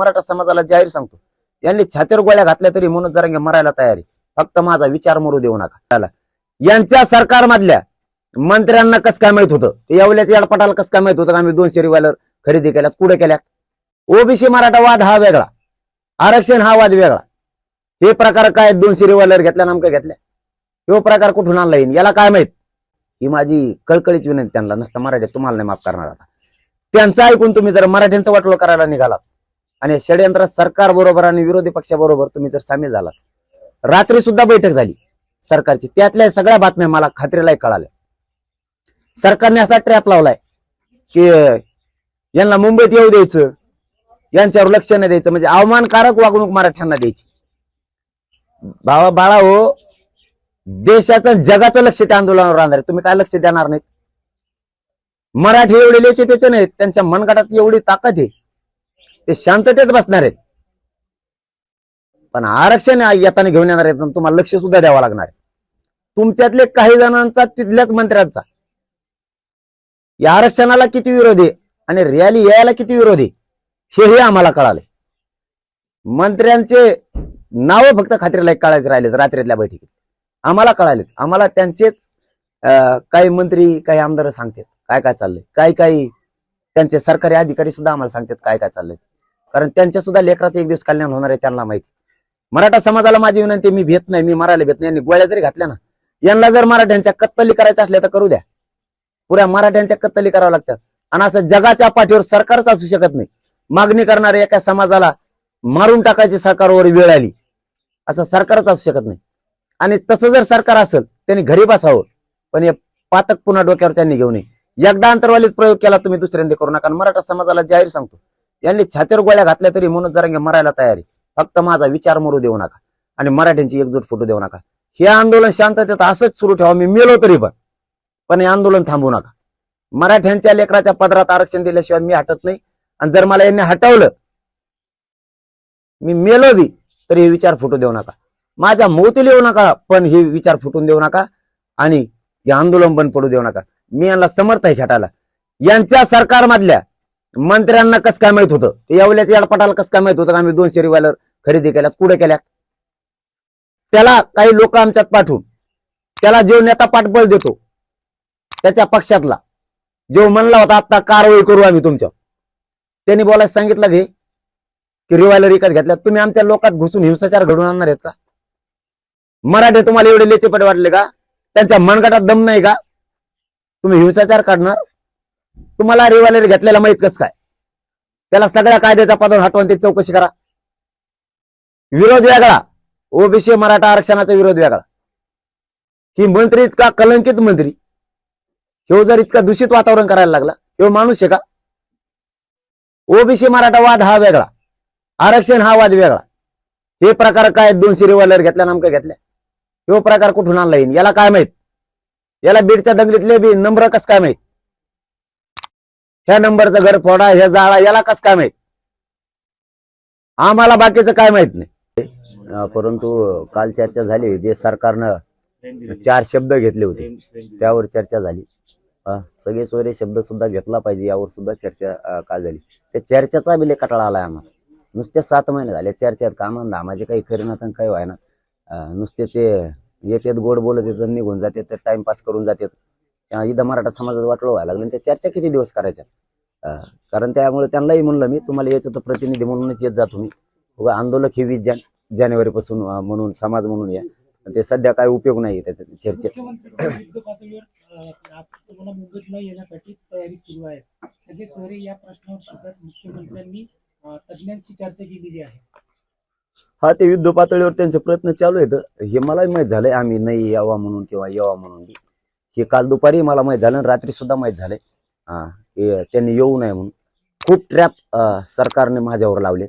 मराठा समाजाला जाहीर सांगतो. यांनी छातीवर गोळ्या घातल्या तरी मनोज जरांगे मरायला तयारी फक्त माझा विचार मरू देऊ नका. चला. यांच्या सरकारमधल्या मंत्र्यांना कस काय माहीत होतं? ते याडपटाला कस काय माहीत होतं का आम्ही दोनशे रुपयाला खरेदी केल्यात कुठे केल्यात? ओबीसी मराठा वाद हा वेगळा. आरक्षण हा वाद वेगळा. हे प्रकार काय दोनशे रिवायलर घेतल्या नामकं घेतल्या? तो प्रकार कुठून आणला येईल याला काय माहीत? ही माझी कळकळीची विनंती त्यांना. नसता मराठी तुम्हाला नाही माफ करणार आता. त्यांचं ऐकून तुम्ही जर मराठ्यांचं वाटोळ करायला निघालात आणि षडयंत्र सरकार बरोबर आणि विरोधी पक्षाबरोबर तुम्ही जर सामील झालात. रात्री सुद्धा बैठक झाली. सरकारची. त्यातल्या सगळ्या बातम्या मला खात्रीलाही कळाल्या. सरकारने असा ट्रॅप लावलाय की यांना मुंबईत येऊ द्यायचं. यांच्यावर लक्ष नाही द्यायचं. म्हणजे अवमानकारक वागणूक मराठ्यांना द्यायची. भावा बाळा हो देशाचं जगाचं लक्ष त्या आंदोलनावर राहणार आहे. तुम्ही काय लक्ष देणार नाहीत? मराठी एवढे लेचे पेचे नाहीत. त्यांच्या मनगटात एवढी ताकद आहे. ते शांततेत बसणार आहेत. पण आरक्षण येताना घेऊन येणार आहेत तुम्हाला लक्ष सुद्धा द्यावं लागणार आहे. तुमच्यातले काही जणांचा तिथल्याच मंत्र्यांचा. या आरक्षणाला किती विरोध आहे आणि रॅली यायला किती विरोध आहे हेही आम्हाला कळाले मंत्र्यांचे नाव फक्त खात्रीला कळायचे राहिलेत रात्रीतल्या बैठकीत. आम्हाला कळालेत. आम्हाला त्यांचेच काही मंत्री काही आमदार सांगतात काय काय चाललंय. काही काही त्यांचे सरकारी अधिकारी सुद्धा आम्हाला सांगतात काय काय चाललंय. कारण त्यांच्या सुद्धा लेकराचं एक दिवस कल्याण होणार आहे त्यांना माहिती. मराठा समाजाला माझी विनंती मी भेट नाही मी मरायला भेट नाही. यांनी गोळ्या जरी घातल्या ना यांना जर मराठ्यांच्या कत्तली करायच्या असल्या तर करू द्या. पुऱ्या मराठ्यांच्या कत्तली कराव्या लागतात. आणि असं जगाच्या पाठीवर सरकारच असू शकत नाही. मागणी करणाऱ्या एका समाजाला मारून टाकायची सरकारवर वेळ आली. असं सरकारच असू शकत नाही. आणि तसं जर सरकार असेल त्यांनी घरी बसावं. पण हे पातक पुन्हा डोक्यावर त्यांनी घेऊ नये. एकदा अंतर्वालीत प्रयोग केला तुम्ही दुसऱ्यांदा करू नका. मराठा समाजाला जाहीर सांगतो यांनी छातीवर गोळ्या घातल्या तरी मनोज जरांगे मरायला तयारी फक्त माझा विचार मरू देऊ नका. आणि मराठ्यांची एकजूट फुटू देऊ नका. हे आंदोलन शांततेत असंच सुरू ठेवा. मी मेलो तरी पण. पण हे आंदोलन थांबू नका. मराठ्यांच्या लेकराच्या पदरात आरक्षण दिल्याशिवाय मी हटत नाही. आणि जर मला यांनी हटवलं मी मेलो बी तरी हे विचार फुटू देऊ नका. माझ्या मोती येऊ नका पण हे विचार फुटून देऊ नका. आणि हे आंदोलन बंद पडू देऊ नका. मी यांना समर्थ आहे खेटायला यांच्या सरकारमधल्या मंत्र्यांना कस काय माहीत होतं? ते येवल्याच्या याडपटाला कस काय माहीत होतं का आम्ही दोनशे रिवायलर खरेदी केल्यात? कुठे केल्यात? त्याला काही लोक आमच्यात पाठवून त्याला जो नेता पाठबळ देतो त्याच्या पक्षातला जो म्हणला होता आता कारवाई करू आम्ही तुमच्या त्यांनी बोलायला सांगितलं घे. की रिवायलर विकत घेतल्यात. तुम्ही आमच्या लोकात घुसून हिंसाचार घडवून आणणार आहेत का? मराठे तुम्हाला एवढे लेचेपट वाटले का? त्यांच्या मनगटात दम नाही का? तुम्ही हिंसाचार काढणार? तुम्हाला रिवायलर घेतलेला माहीत कस काय? त्याला सगळ्या कायद्याचा पदावर हटवून ते चौकशी करा. विरोध वेगळा. ओबीसी मराठा आरक्षणाचा विरोध वेगळा. ही मंत्री इतका कलंकित मंत्री. ह्यो जर इतका दूषित वातावरण करायला लागला ह्यो माणूस आहे का? ओबीसी मराठा वाद हा वेगळा. आरक्षण हा वाद वेगळा. हे प्रकार काय दोनशे रिव्हॉल्वर घेतल्या नामकं घेतल्या. ह्यो प्रकार कुठून आणला येईल याला काय माहीत? याला बीडच्या दंगलीतले बी नम्र कस काय माहीत? ह्या नंबरचं घर फोडा ह्या जाळा याला कस काय माहीत? आम्हाला बाकीचं काय माहीत नाही. परंतु काल चर्चा झाली जे सरकारनं चार शब्द घेतले होते त्यावर चर्चा झाली. सगळे सोयरे शब्द सुद्धा घेतला पाहिजे यावर सुद्धा चर्चा काल झाली. त्या चर्चेचा बिले कटाळा आलाय आम्हाला. नुसते सात महिने झाले चर्चेत काम धामाचे काही करीनात काही व्हायना नुसते ते येतात गोड बोलत येतात निघून जातात ते टाइमपास करून जातात. इथं मराठा समाजात वाटलं व्हायला लागलं त्या चर्चा किती दिवस करायच्या? कारण त्यामुळे त्यांनाही म्हणलं मी तुम्हाला याचं तर प्रतिनिधी म्हणूनच येत जा तुम्ही. उगा आंदोलक हे वीस जान जानेवारी पासून म्हणून समाज म्हणून या. ते सध्या काय उपयोग नाही त्याच्या चर्चेत. हा ते युद्ध पातळीवर त्यांचे प्रयत्न चालू आहेत. हे मलाही माहीत झालंय आम्ही नाही यावा म्हणून किंवा यावा म्हणून. हे काल दुपारी मला माहीत झालं रात्री सुद्धा माहीत झालंय. त्यांनी येऊ नये म्हणून. खूप ट्रॅप सरकारने माझ्यावर लावले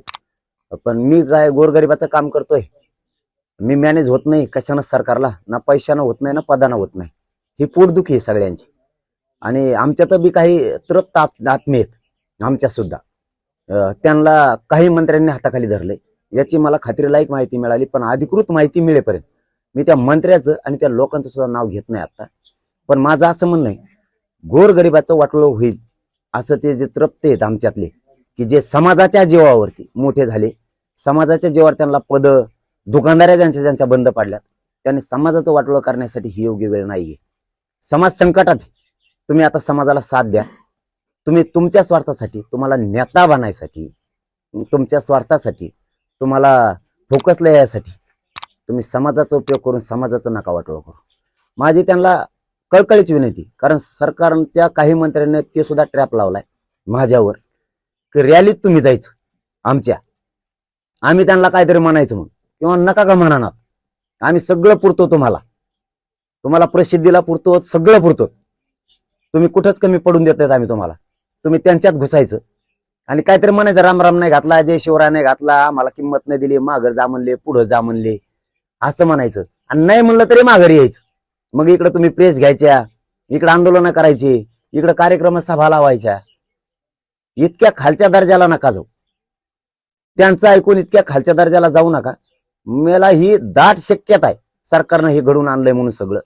पण मी काय गोरगरिबाचं काम करतोय? मी मॅनेज होत नाही कशानं सरकारला? ना पैशानं होत नाही ना पदानं होत नाही. ही पोटदुखी आहे सगळ्यांची. आणि आमच्यात बी काही तृप्त आत- आत्मे आहेत आमच्या सुद्धा. त्यांना काही मंत्र्यांनी हाताखाली धरले याची मला खात्रीलायक माहिती मिळाली पण अधिकृत माहिती मिळेपर्यंत. मी त्या मंत्र्याचं आणि त्या लोकांचं सुद्धा नाव घेत नाही आता. पण माझं असं म्हणणं आहे गोरगरिबाचं वाटोळं होईल असं ते जे तृप्त आहेत आमच्यातले की जे समाजाच्या जीवावरती मोठे झाले समाजाच्या जीवावर त्यांना पद दुकानदाऱ्या ज्यांच्या ज्यांच्या बंद पाडल्यात त्यांनी समाजाचं वाटोळं करण्यासाठी ही योग्य वेळ नाहीये. समाज संकटात तुम्ही आता समाजाला साथ द्या. तुम्ही तुमच्या स्वार्थासाठी तुम्हाला नेता बनायसाठी तुमच्या स्वार्थासाठी तुम्हाला फोकसला यासाठी तुम्ही समाजाचा उपयोग करून समाजाचं नका वाटलं करू. माझी त्यांना कळकळीच विनंती. कारण सरकारच्या काही मंत्र्यांनी ते सुद्धा ट्रॅप लावलाय माझ्यावर. की रॅलीत तुम्ही जायचं. आमच्या. आम्ही त्यांना काहीतरी म्हणायचं म्हणून. किंवा नका का म्हणणार आम्ही सगळं पुरतो तुम्हाला. तुम्हाला प्रसिद्धीला पुरतो सगळं पुरतो. तुम्ही कुठंच कमी पडून देत आम्ही तुम्हाला. तुम्ही त्यांच्यात घुसायचं. आणि काहीतरी म्हणायचं रामराम नाही घातला जय शिवराय नाही घातला आम्हाला किंमत नाही दिली माघर जा म्हणले पुढं जा म्हणले. असं म्हणायचं. आणि नाही म्हणलं तरी माघारी यायचं. मग इकडे तुम्ही प्रेस घ्यायच्या इकडे आंदोलनं करायची इकडे कार्यक्रम सभा लावायच्या. इतक्या खालच्या दर्जाला नका जाऊ. त्यांचं ऐकून इतक्या खालच्या दर्जाला जाऊ नका. मला ही दाट शक्यता आहे. सरकारनं हे घडून आणलंय म्हणून सगळं.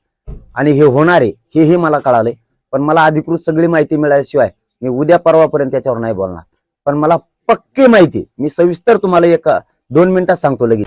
आणि हे होणार आहे हेही मला कळालंय. पण मला अधिकृत सगळी माहिती मिळाल्याशिवाय मी उद्या परवापर्यंत त्याच्यावर नाही बोलणार. पण मला पक्की माहिती आहे. मी सविस्तर तुम्हाला एक दोन मिनिटात सांगतो लगेच.